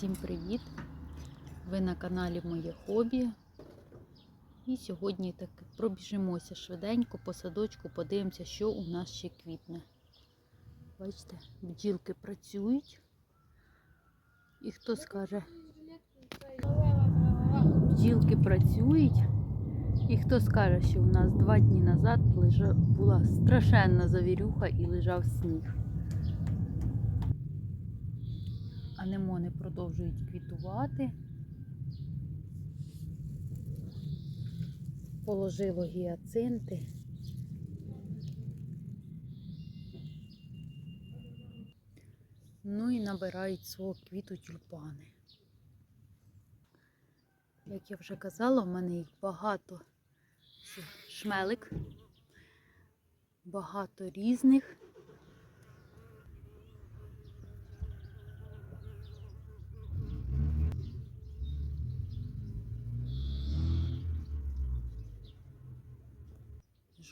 Усім привіт! Ви на каналі Моє Хобі. І сьогодні так пробіжимося швиденько по садочку, подивимося, що у нас ще квітне. Бачите, бджілки працюють. І хто скаже, бджілки працюють. І хто скаже, що у нас два дні назад була страшенна завірюха і лежав сніг. Анемони продовжують квітувати. Положило гіацинти. Ну і набирають свого квіту тюльпани. Як я вже казала, в мене їх багато шмелик, багато різних.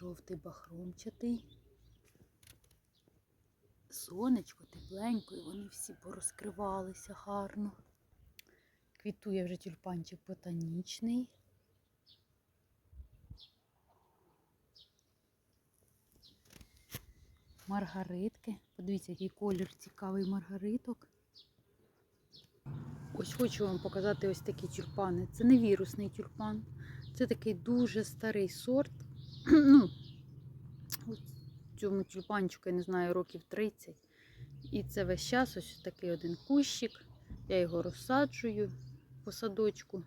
Жовтий бахромчатий. Сонечко тепленько, і вони всі порозкривалися гарно. Квітує вже тюльпанчик ботанічний. Маргаритки. Подивіться, який колір цікавий маргариток. Ось хочу вам показати ось такі тюльпани. Це не вірусний тюльпан. Це такий дуже старий сорт. ну, цьому тюльпанчику, я не знаю, років 30. І це весь час ось такий один кущик. Я його розсаджую по садочку.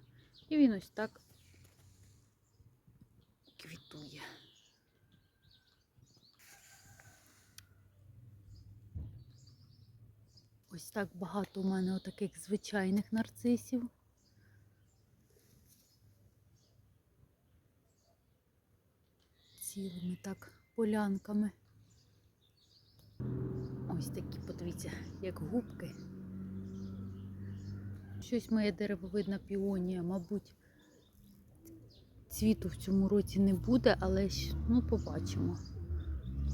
І він ось так квітує. Ось так багато у мене отаких звичайних нарцисів. Цілими так полянками. Ось такі, подивіться, як губки. Щось моє деревовидна піонія, мабуть, цвіту в цьому році не буде, але ж, ну, побачимо.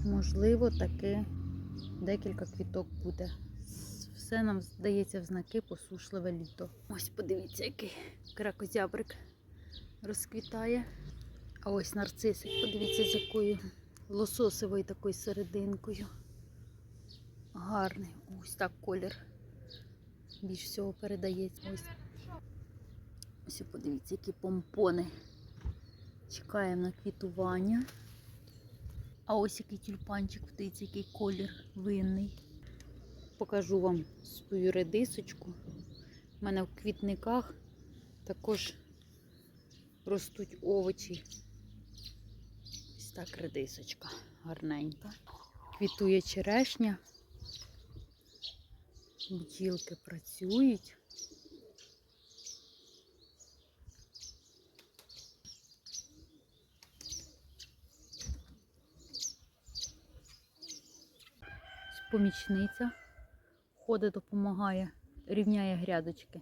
Можливо, таки декілька квіток буде. Все нам здається в знаки посушливе літо. Ось подивіться, який кракозябрик розквітає. А ось нарцисик, подивіться, з якою лососовою такою серединкою. Гарний. Ось так колір. Більш всього передається. Ось. Ось подивіться, які помпони. Чекаємо на квітування. А ось який тюльпанчик, подивіться, який колір винний. Покажу вам свою редисочку. У мене в квітниках також ростуть овочі. Так редисочка гарненька. Квітує черешня. Бджілки працюють. Помічниця ходить, допомагає, рівняє грядочки.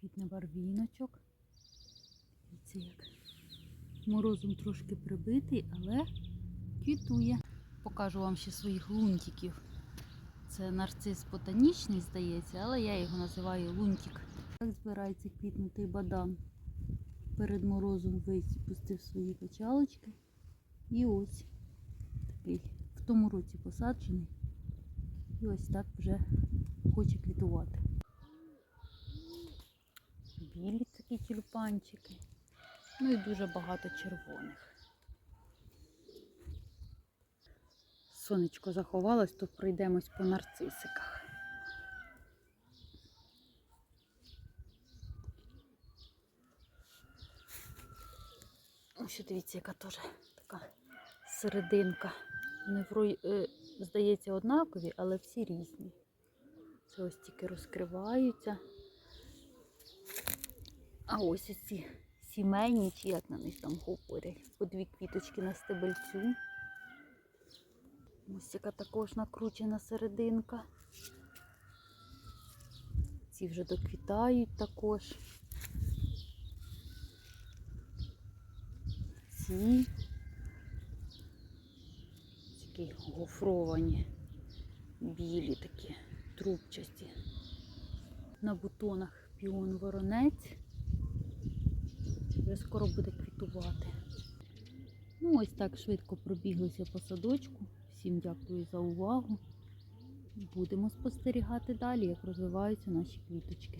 Квітне барвіночок. Дивіться, як морозом трошки прибитий, але квітує. Покажу вам ще своїх лунтиків. Це нарцис ботанічний, здається, але я його називаю лунтик. Так збирається квітнутий бадан. Перед морозом випустив свої печалочки. І ось такий в тому році посаджений. І ось так вже хоче квітувати. Білі такі тюльпанчики. Ну і дуже багато червоних. Сонечко заховалось, то пройдемось по нарцисиках. Ось дивіться, яка теж така серединка. Вони врой, е, здається, однакові, але всі різні. Це ось тільки розкриваються. А ось ці сімейні, чи як на них там говорять, по дві квіточки на стебельцю. Ось яка також накручена серединка. Ці вже доквітають також. Ці такі гофровані, білі такі, трубчасті. на бутонах піон воронець. Вже скоро буде квітувати. Ну, ось так швидко пробіглися по садочку. Всім дякую за увагу. Будемо спостерігати далі, як розвиваються наші квіточки.